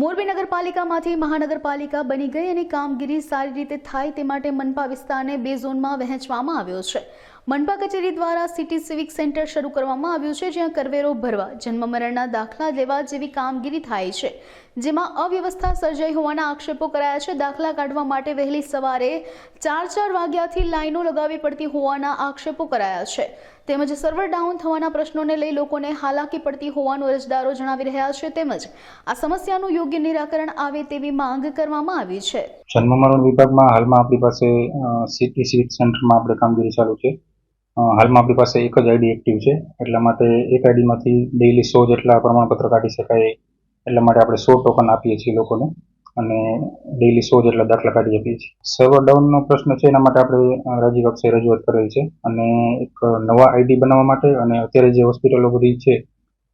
મોરબી નગરપાલિકામાંથી મહાનગરપાલિકા બની ગઈ અને કામગીરી સારી રીતે થાય તે માટે મનપા વિસ્તારને બે ઝોનમાં વહેંચવામાં આવ્યો છે. મનપા કચેરી દ્વારા સિટી સિવિક સેન્ટર શરૂ કરવામાં આવ્યું છે, જ્યાં કરવેરો ભરવા, જન્મ મરણના દાખલા લેવા જેવી કામગીરી થાય છે. જેમાં અવ્યવસ્થા સર્જાઈ હોવાના આક્ષેપો કરાયા છે. દાખલા કાઢવા માટે વહેલી સવારે ચાર ચાર વાગ્યાથી લાઈનો લગાવવી પડતી હોવાના આક્ષેપો કરાયા છે. તેમજ સર્વર ડાઉન થવાના પ્રશ્નોને લઈ લોકોને હાલાકી પડતી હોવાનું અરજદારો જણાવી રહ્યા છે. તેમજ આ સમસ્યાનું યોગ્ય નિરાકરણ આવે તેવી માંગ કરવામાં આવી છે. જન્મ મરણ વિભાગમાં હાલમાં આપણી પાસે સિટી સિવિક સેન્ટરમાં આપણે કામગીરી ચાલુ છે. હાલમાં આપણી પાસે એક જ આઈડી એક્ટિવ છે. એટલા માટે એક આઈડીમાંથી ડેઇલી સો જેટલા પ્રમાણપત્ર કાઢી શકાય એટલા માટે આપણે સો ટોકન આપીએ છીએ લોકોને. અને ડેઇલી સો જેટલા દાખલા કાઢી આપીએ છીએ. સર્વર ડાઉનનો પ્રશ્ન છે, એના માટે આપણે રાજ્ય કક્ષાએ રજૂઆત કરેલ છે. અને એક નવા આઈડી બનાવવા માટે અને અત્યારે જે હોસ્પિટલો બધી છે,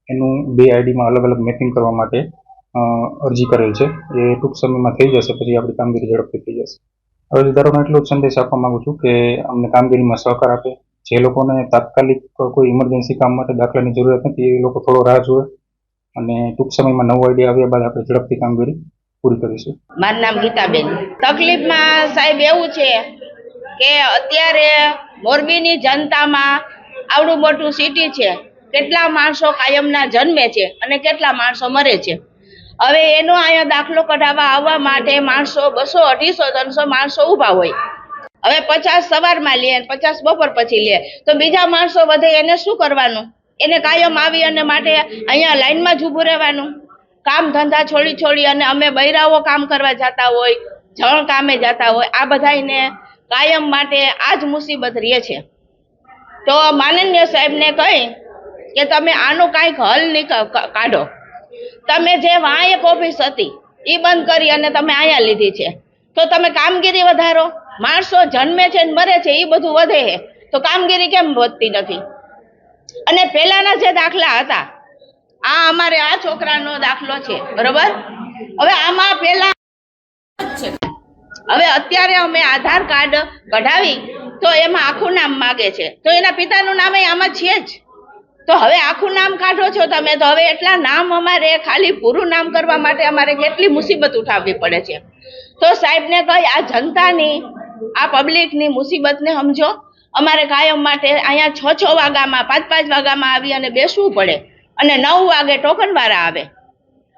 એનું બે આઈડીમાં અલગ અલગ મેપિંગ કરવા માટે અરજી કરેલ છે. એ ટૂંક સમયમાં થઈ જશે, પછી આપણી કામગીરી ઝડપથી થઈ જશે. અરજદારોને એટલો જ સંદેશ આપવા માંગુ છું કે અમને કામગીરીમાં સહકાર આપે જે લોકોને તાત્કાલિક કોઈ ઇમરજન્સી કામ માટે દાખલાની જરૂરિયાત નથી, એ લોકો થોડો રાહ જોવે અને ટૂંક સમયમાં નવો આઈડિયા આવ્યા બાદ આપણે ઝડપથી કામગીરી પૂરી કરીશું. મારું નામ ગીતાબેન. તકલીફમાં સાહેબ એવું છે કે અત્યારે મોરબીની જનતામાં આવડું મોટું સિટી છે. કેટલા માણસો કાયમના જન્મે છે અને કેટલા માણસો મરે છે. હવે એનો અહીંયા દાખલો કઢાવવા આવવા માટે માણસો બસો, અઢીસો, ત્રણસો માણસો ઊભા હોય. હવે પચાસ સવારમાં લે પચાસ બપોર પછી લે. તો બીજા માણસો વધે એને શું કરવાનું? એને કાયમ આવી અને માટે અહીંયા લાઈનમાં જ ઊભું રહેવાનું. કામ ધંધા છોડી છોડી અને અમે બૈરાઓ કામ કરવા જતા હોય, જણ કામે જતા હોય, આ બધાયને કાયમ માટે આ જ મુસીબત રહે છે. તો માનનીય સાહેબને કહી કે તમે આનું કાંઈક હલ કાઢો. તમે જે વાં એક ઓફિસ હતી એ બંધ કરી અને તમે અહીંયા લીધી છે. તો તમે કામગીરી વધારો. માણસો જન્મે છે મરે છે એ બધું વધે છે. તો કામગીરી કેમ વધતી નથી? અને પહેલાના જે દાખલા હતા, આ અમારે આ છોકરાનો દાખલો છે, બરોબર? હવે આમાં પેલા. હવે અત્યારે અમે આધાર કાર્ડ કઢાવી, તો એમાં આખું નામ માગે છે. તો એના પિતાનું નામ આમાં છે જ. તો હવે આખું નામ કાઢો છો તમે, તો હવે એટલા નામ અમારે ખાલી પૂરું નામ કરવા માટે અમારે કેટલી મુસીબત ઉઠાવવી પડે છે. તો સાહેબને કહી આ જનતાની આ પબ્લિકની મુસીબતને સમજો. અમારે કાયમ માટે અહીંયા છ છ વાગ્યામાં, પાંચ પાંચ વાગ્યામાં આવી અને બેસવું પડે. અને નવ વાગે ટોકનવાળા આવે.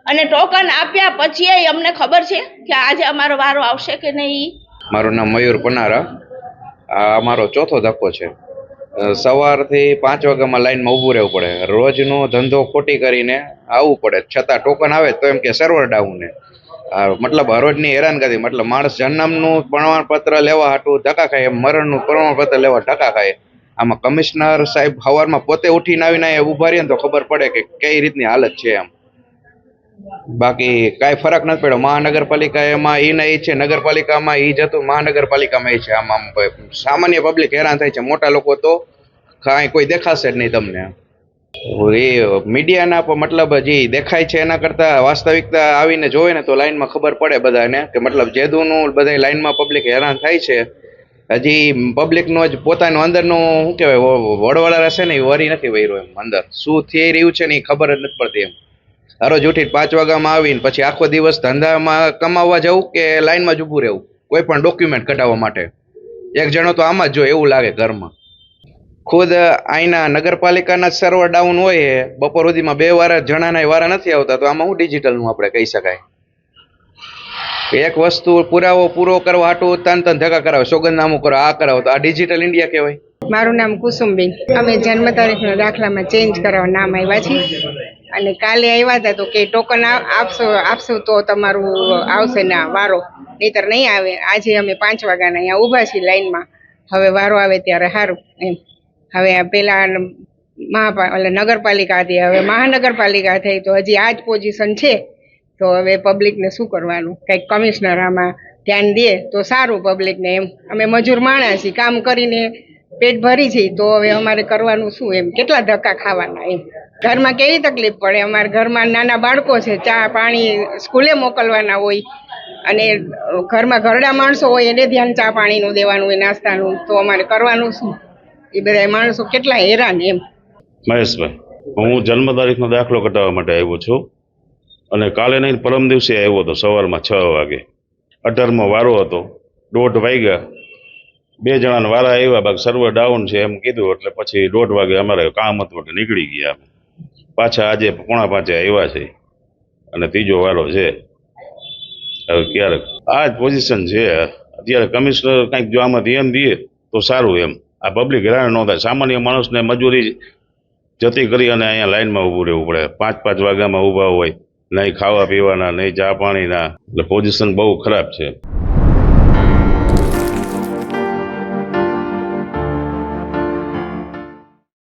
અને ટોકન આપ્યા પછી અમને ખબર છે કે આજે અમારો વારો આવશે કે નહીં? મારું નામ મયુર પનારા. આ અમારો ચોથો ધક્કો છે. સવારથી પાંચ વાગ્યામાં લાઈનમાં ઊભું રહેવું પડે. રોજનો ધંધો ખોટી કરીને આવવું પડે. છતાં ટોકન આવે તો એમ કે સર્વર ડાઉન ને. મતલબ હરોજની હેરાનગતિ, મતલબ માણસ જન્મનું પ્રમાણપત્ર લેવા હાટું ધક્કા ખાય મરણનું પ્રમાણપત્ર લેવા ધક્કા ખાય. આમાં કમિશનર સાહેબ સવારમાં પોતે ઉઠીને આવીને ઊભા રહીએ ને તો ખબર પડે કે કઈ રીતની હાલત છે એમ. બાકી કાંઈ ફરક નથી પડ્યો. મહાનગરપાલિકા એમાં એ નહીં છે, નગરપાલિકામાં એ જતું મહાનગરપાલિકામાં એ છે. આમ આમ સામાન્ય પબ્લિક હેરાન થાય છે. મોટા લોકો તો કાંઈ કોઈ દેખાશે જ નહીં તમને. એ મીડિયાના મતલબ જે દેખાય છે એના કરતા વાસ્તવિકતા આવીને જોવે ને તો લાઈનમાં ખબર પડે બધાને કે મતલબ જેદુનું બધા લાઈનમાં પબ્લિક હેરાન થાય છે. હજી પબ્લિકનો જ પોતાનું અંદરનું શું કહેવાય વડવાળા રહેશે ને એ વરી નથી વહી એમ અંદર. શું થઈ રહ્યું છે ને એ ખબર જ નથી પડતી એમ. હરોજ ઉઠીને પાંચ વાગ્યામાં આવીને પછી આખો દિવસ ધંધામાં કમાવા જવું કે લાઈનમાં જ ઊભું રહેવું? કોઈ પણ ડોક્યુમેન્ટ કઢાવવા માટે. એક જણો તો આમાં જ જો એવું લાગે ઘરમાં. ખુદ અહીંના નગરપાલિકાના સર્વર ડાઉન હોય બપોર સુધીમાં બે વાર જણાના વારા નથી આવતા, તો આમાં હું ડિજિટલનું આપણે કહી શકાય. એક વસ્તુ પુરાવો પૂરો કરવા હાટું તન તન ધક્કા કરાવે, સોગંદનામું કરો, આ કરાવો, તો આ ડિજિટલ ઇન્ડિયા કહેવાય. મારું નામ કુસુમબેન. અમે જન્મ તારીખના દાખલામાં ચેન્જ કરાવવા નામ આવ્યા છીએ. અને કાલે આવ્યા હતા તો કે ટોકન આપશો આપશો તો તમારું આવશે ના, વારો. નહીતર નહીં આવે. આજે અમે પાંચ વાગ્યાના અહીંયા ઊભા છીએ લાઈનમાં. હવે વારો આવે ત્યારે સારું એમ. હવે પેલા મહાપા એટલે નગરપાલિકા હતી, હવે મહાનગરપાલિકા થઈ, તો હજી આ જ પોઝિશન છે. તો હવે પબ્લિકને શું કરવાનું? કંઈક કમિશનર આમાં ધ્યાન દે, તો સારું પબ્લિકને એમ. અમે મજૂર માણસ છીએ, કામ કરીને પેટ ભરી છે તો હવે અમારે કરવાનું શું એમ? કેટલા ધક્કા ખાવાના એમ? ઘરમાં કેવી તકલીફ પડે? અમારા ઘરમાં નાના બાળકો છે, ચા, પાણી સ્કૂલે મોકલવાના હોય, અને ઘરમાં ઘરડા માણસો હોય, એને ધ્યાન ચા પાણીનું દેવાનું હોય નાસ્તાનું, તો અમારે કરવાનું શું? એ બધા માણસો કેટલા હેરાન એમ. મહેશભાઈ, હું જન્મ તારીખનો દાખલો કઢાવવા માટે આવ્યો છું અને કાલે નહીં, પરમ દિવસે આવ્યો હતો, સવારમાં છ વાગે. અઢારમો વારો હતો, દોઢ વાગ્યા. બે જણાને વારા આવ્યા બાકી સર્વર ડાઉન છે એમ કીધું, એટલે પછી દોઢ વાગે અમારે કામ હતું એટલે નીકળી ગયા પાછા આજે પોણા પાંચે આવ્યા છે. અને ત્રીજો વારો છે. હવે ક્યારેક આ જ પોઝિશન છે. અત્યારે કમિશનર કંઈક જો આમાં ધ્યાન દઈએ તો સારું એમ. આ પબ્લિક હેરાન ન થાય. સામાન્ય માણસને મજૂરી જતી કરી અને અહીંયા લાઇનમાં ઊભું રહેવું પડે. પાંચ પાંચ વાગ્યામાં ઊભા હોય. નહીં ખાવા પીવાના નહીં ચા પાણીના. એટલે પોઝિશન બહુ ખરાબ છે.